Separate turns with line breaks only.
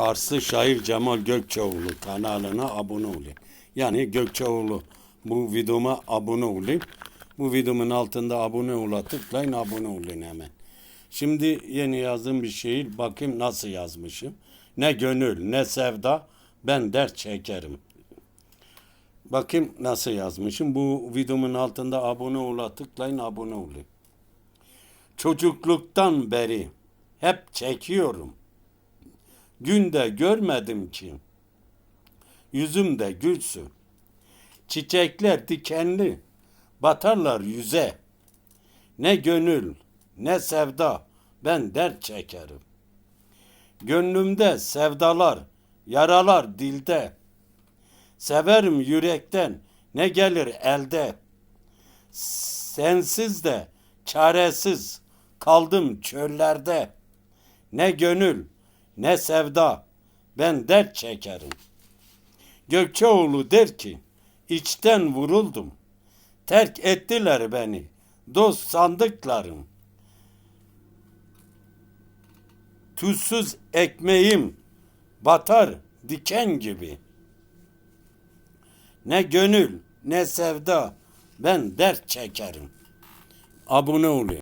Karslı şair Cemal Gökçeoğlu kanalına abone olun. Yani Gökçeoğlu bu videoma abone olun. Bu videomun altında abone ola tıklayın abone olun hemen. Şimdi yeni yazdığım bir şiir bakayım nasıl yazmışım. Ne gönül ne sevda ben dert çekerim. Bakayım nasıl yazmışım. Bu videomun altında abone ola tıklayın abone olun. Çocukluktan beri hep çekiyorum. Günde görmedim ki. Yüzümde gülsün. Çiçekler dikenli. Batarlar yüze. Ne gönül ne sevda ben dert çekerim. Gönlümde sevdalar, yaralar dilde. Severim yürekten ne gelir elde. Sensiz de çaresiz kaldım çöllerde. Ne gönül ne sevda ben dert çekerim. Gökçeoğlu der ki içten vuruldum. Terk ettiler beni dost sandıklarım. Tuzsuz ekmeğim batar diken gibi. Ne gönül ne sevda ben dert çekerim. Abone olun.